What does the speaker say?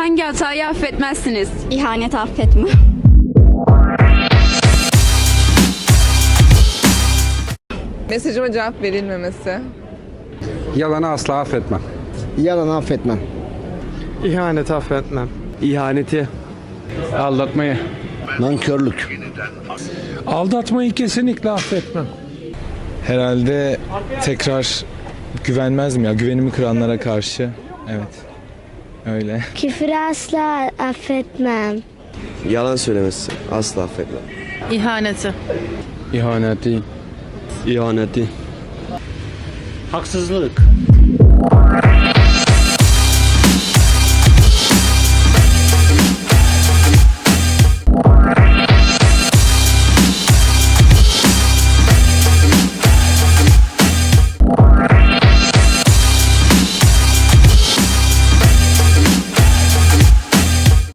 Hangi hatayı affetmezsiniz? İhanet affetme. Mesajıma cevap verilmemesi. Yalanı asla affetmem. Yalan affetmem. İhanet affetmem. İhaneti. Aldatmayı. Nankörlük. Aldatmayı kesinlikle affetmem. Herhalde tekrar güvenmezdim ya güvenimi kıranlara karşı. Evet. Öyle. Küfür asla affetmem. Yalan söylemesi asla affetmem. İhaneti. İhaneti. İhaneti. Haksızlık.